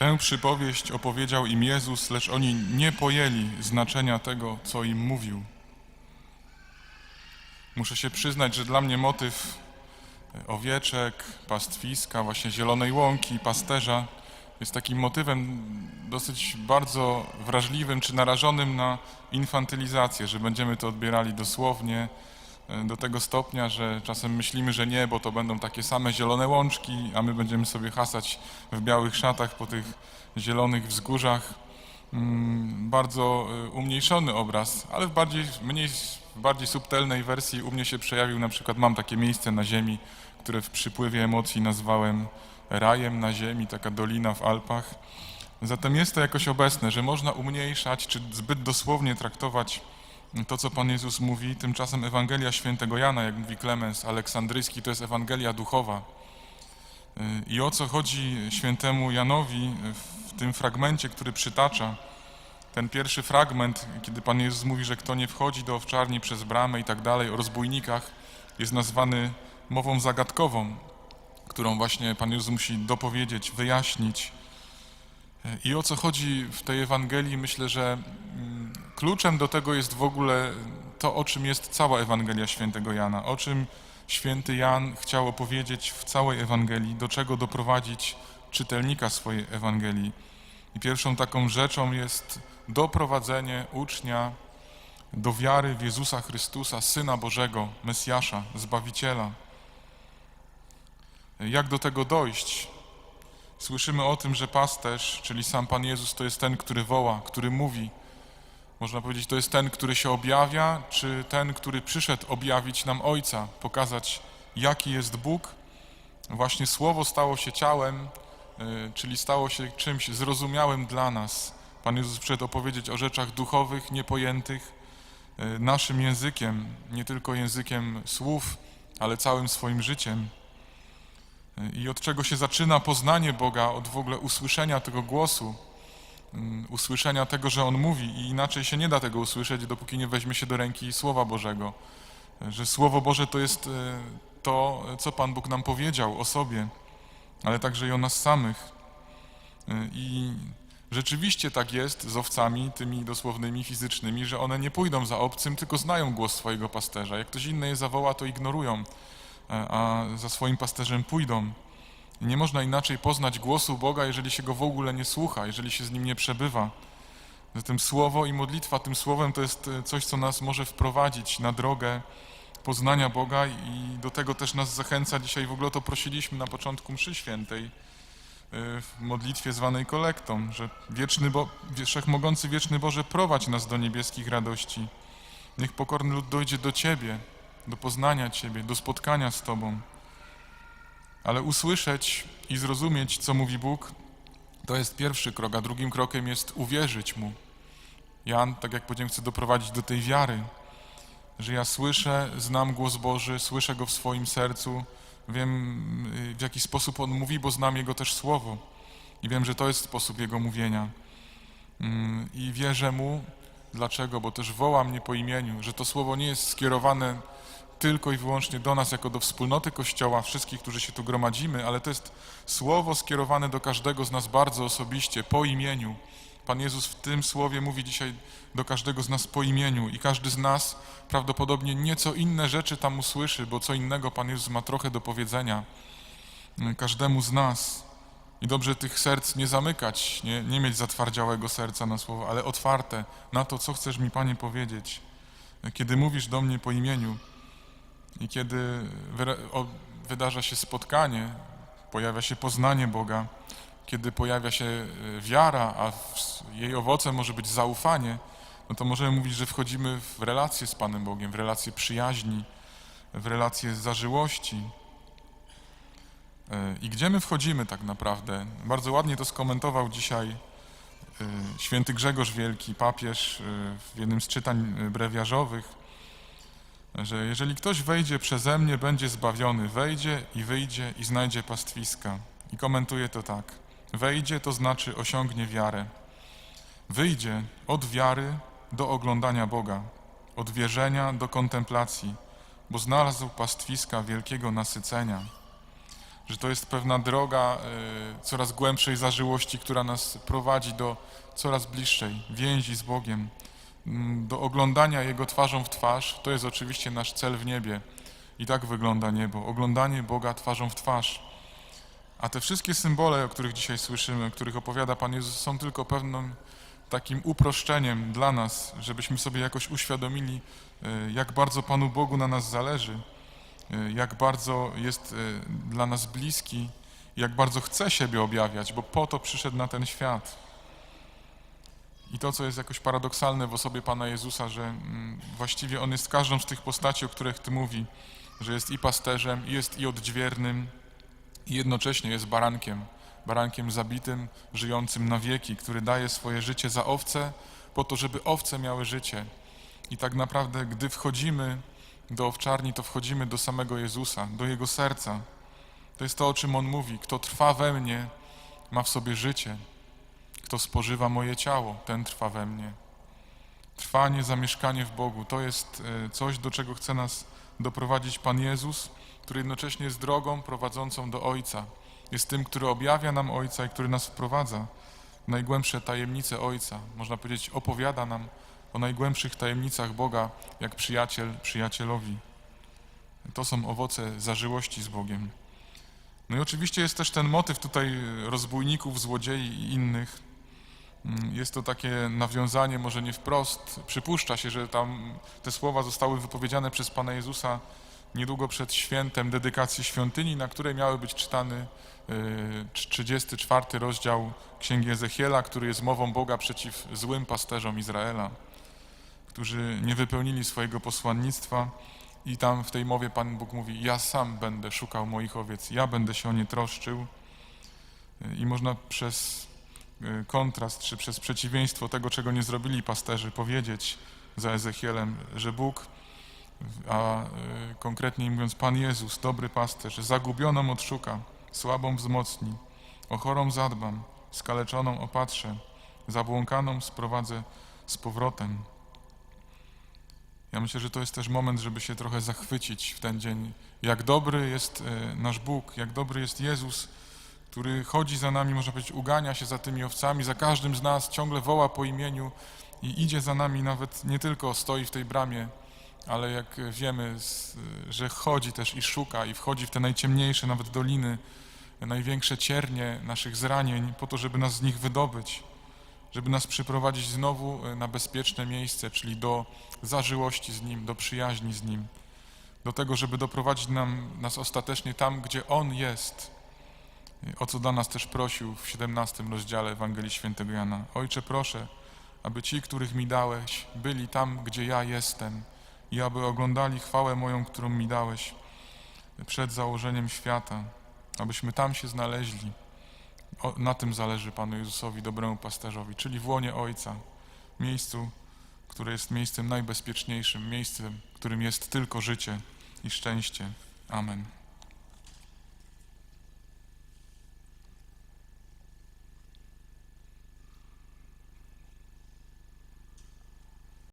Tę przypowieść opowiedział im Jezus, lecz oni nie pojęli znaczenia tego, co im mówił. Muszę się przyznać, że dla mnie motyw owieczek, pastwiska, właśnie zielonej łąki, pasterza jest takim motywem dosyć bardzo wrażliwym czy narażonym na infantylizację, że będziemy to odbierali dosłownie e, do tego stopnia, że czasem myślimy, że nie, bo to będą takie same zielone łączki, a my będziemy sobie hasać w białych szatach po tych zielonych wzgórzach. Mm, Bardzo e, umniejszony obraz, ale w bardziej, mniej, w bardziej subtelnej wersji u mnie się przejawił na przykład, mam takie miejsce na ziemi, które w przypływie emocji nazwałem rajem na ziemi, taka dolina w Alpach. Zatem jest to jakoś obecne, że można umniejszać czy zbyt dosłownie traktować to, co Pan Jezus mówi. Tymczasem Ewangelia Świętego Jana, jak mówi Klemens Aleksandryjski, to jest Ewangelia duchowa. I o co chodzi świętemu Janowi w tym fragmencie, który przytacza, ten pierwszy fragment, kiedy Pan Jezus mówi, że kto nie wchodzi do owczarni przez bramę i tak dalej, o rozbójnikach, jest nazwany mową zagadkową, którą właśnie Pan Jezus musi dopowiedzieć, wyjaśnić. I o co chodzi w tej Ewangelii? Myślę, że mm, kluczem do tego jest w ogóle to, o czym jest cała Ewangelia świętego Jana, o czym święty Jan chciał opowiedzieć w całej Ewangelii, do czego doprowadzić czytelnika swojej Ewangelii. I pierwszą taką rzeczą jest doprowadzenie ucznia do wiary w Jezusa Chrystusa, Syna Bożego, Mesjasza, Zbawiciela. Jak do tego dojść? Słyszymy o tym, że pasterz, czyli sam Pan Jezus, to jest ten, który woła, który mówi. Można powiedzieć, to jest ten, który się objawia, czy ten, który przyszedł objawić nam Ojca, pokazać, jaki jest Bóg. Właśnie Słowo stało się ciałem, y, czyli stało się czymś zrozumiałym dla nas. Pan Jezus przyszedł opowiedzieć o rzeczach duchowych, niepojętych, y, naszym językiem, nie tylko językiem słów, ale całym swoim życiem. I od czego się zaczyna poznanie Boga, od w ogóle usłyszenia tego głosu, usłyszenia tego, że On mówi i inaczej się nie da tego usłyszeć, dopóki nie weźmie się do ręki Słowa Bożego. Że Słowo Boże to jest e, to, co Pan Bóg nam powiedział o sobie, ale także i o nas samych. E, I rzeczywiście tak jest z owcami, tymi dosłownymi, fizycznymi, że one nie pójdą za obcym, tylko znają głos swojego pasterza. Jak ktoś inny je zawoła, to ignorują a za swoim pasterzem pójdą. I nie można inaczej poznać głosu Boga, jeżeli się go w ogóle nie słucha, jeżeli się z nim nie przebywa. Zatem słowo i modlitwa tym słowem to jest e, coś, co nas może wprowadzić na drogę poznania Boga i do tego też nas zachęca. Dzisiaj w ogóle to prosiliśmy na początku mszy świętej e, w modlitwie zwanej kolektą, że wieczny Bo Wszechmogący Wieczny Boże prowadź nas do niebieskich radości. Niech pokorny lud dojdzie do Ciebie, do poznania Ciebie, do spotkania z Tobą. Ale usłyszeć i zrozumieć, co mówi Bóg, to jest pierwszy krok, a drugim krokiem jest uwierzyć Mu. Jan, tak jak powiedziałem, chce doprowadzić do tej wiary, że ja słyszę, znam głos Boży, słyszę Go w swoim sercu, wiem y, w jaki sposób On mówi, bo znam Jego też słowo i wiem, że to jest sposób Jego mówienia. Mm, I wierzę Mu, dlaczego? Bo też woła mnie po imieniu, że to słowo nie jest skierowane tylko i wyłącznie do nas, jako do wspólnoty Kościoła, wszystkich, którzy się tu gromadzimy, ale to jest słowo skierowane do każdego z nas bardzo osobiście, po imieniu. Pan Jezus w tym słowie mówi dzisiaj do każdego z nas po imieniu i każdy z nas prawdopodobnie nieco inne rzeczy tam usłyszy, bo co innego Pan Jezus ma trochę do powiedzenia każdemu z nas. I dobrze tych serc nie zamykać, nie, nie mieć zatwardziałego serca na słowo, ale otwarte na to, co chcesz mi, Panie, powiedzieć. Kiedy mówisz do mnie po imieniu, i kiedy wydarza się spotkanie, pojawia się poznanie Boga, kiedy pojawia się e, wiara, a jej owocem może być zaufanie, no to możemy mówić, że wchodzimy w relację z Panem Bogiem, w relację przyjaźni, w relację zażyłości. E, I gdzie my wchodzimy tak naprawdę? Bardzo ładnie to skomentował dzisiaj e, święty Grzegorz Wielki, papież w jednym z czytań brewiarzowych że jeżeli ktoś wejdzie przeze mnie, będzie zbawiony, wejdzie i wyjdzie i znajdzie pastwiska. I komentuje to tak. Wejdzie to znaczy osiągnie wiarę. Wyjdzie od wiary do oglądania Boga, od wierzenia do kontemplacji, bo znalazł pastwiska wielkiego nasycenia. że to jest pewna droga y, coraz głębszej zażyłości, która nas prowadzi do coraz bliższej więzi z Bogiem, do oglądania Jego twarzą w twarz. To jest oczywiście nasz cel w niebie. I tak wygląda niebo. Oglądanie Boga twarzą w twarz. A te wszystkie symbole, o których dzisiaj słyszymy, o których opowiada Pan Jezus, są tylko pewnym takim uproszczeniem dla nas, żebyśmy sobie jakoś uświadomili, y, jak bardzo Panu Bogu na nas zależy, y, jak bardzo jest y, dla nas bliski, jak bardzo chce siebie objawiać, bo po to przyszedł na ten świat. I to, co jest jakoś paradoksalne w osobie Pana Jezusa, że mm, właściwie On jest każdą z tych postaci, o których Ty mówi, że jest i pasterzem, i jest i odźwiernym, i jednocześnie jest barankiem, barankiem zabitym, żyjącym na wieki, który daje swoje życie za owce, po to, żeby owce miały życie. I tak naprawdę, gdy wchodzimy do owczarni, to wchodzimy do samego Jezusa, do Jego serca. To jest to, o czym On mówi. Kto trwa we mnie, ma w sobie życie. Kto spożywa moje ciało, ten trwa we mnie. Trwanie, zamieszkanie w Bogu to jest e, coś, do czego chce nas doprowadzić Pan Jezus, który jednocześnie jest drogą prowadzącą do Ojca. Jest tym, który objawia nam Ojca i który nas wprowadza w najgłębsze tajemnice Ojca. Można powiedzieć, opowiada nam o najgłębszych tajemnicach Boga, jak przyjaciel przyjacielowi. To są owoce zażyłości z Bogiem. No i oczywiście jest też ten motyw tutaj rozbójników, złodziei i innych. Mm, Jest to takie nawiązanie, może nie wprost. Przypuszcza się, że tam te słowa zostały wypowiedziane przez Pana Jezusa niedługo przed świętem dedykacji świątyni, na której miały być czytany y, 34 rozdział Księgi Ezechiela, który jest mową Boga przeciw złym pasterzom Izraela, którzy nie wypełnili swojego posłannictwa i tam w tej mowie Pan Bóg mówi, ja sam będę szukał moich owiec, ja będę się o nie troszczył Y, i można przez kontrast, czy przez przeciwieństwo tego, czego nie zrobili pasterzy, powiedzieć za Ezechielem, że Bóg, a y, konkretniej mówiąc Pan Jezus, dobry pasterz, zagubioną odszuka, słabą wzmocni, o chorą zadbam, skaleczoną opatrzę, zabłąkaną sprowadzę z powrotem. Ja myślę, że to jest też moment, żeby się trochę zachwycić w ten dzień. Jak dobry jest y, nasz Bóg, jak dobry jest Jezus, który chodzi za nami, można powiedzieć, ugania się za tymi owcami, za każdym z nas, ciągle woła po imieniu i idzie za nami, nawet nie tylko stoi w tej bramie, ale jak wiemy, że chodzi też i szuka i wchodzi w te najciemniejsze nawet doliny, największe ciernie naszych zranień, po to, żeby nas z nich wydobyć, żeby nas przyprowadzić znowu na bezpieczne miejsce, czyli do zażyłości z Nim, do przyjaźni z Nim, do tego, żeby doprowadzić nam, nas ostatecznie tam, gdzie On jest, o co dla nas też prosił w 17 rozdziale Ewangelii Świętego Jana. Ojcze, proszę, aby ci, których mi dałeś, byli tam, gdzie ja jestem i aby oglądali chwałę moją, którą mi dałeś przed założeniem świata, abyśmy tam się znaleźli. O, na tym zależy Panu Jezusowi, dobremu pasterzowi, czyli w łonie Ojca, miejscu, które jest miejscem najbezpieczniejszym, miejscem, którym jest tylko życie i szczęście. Amen.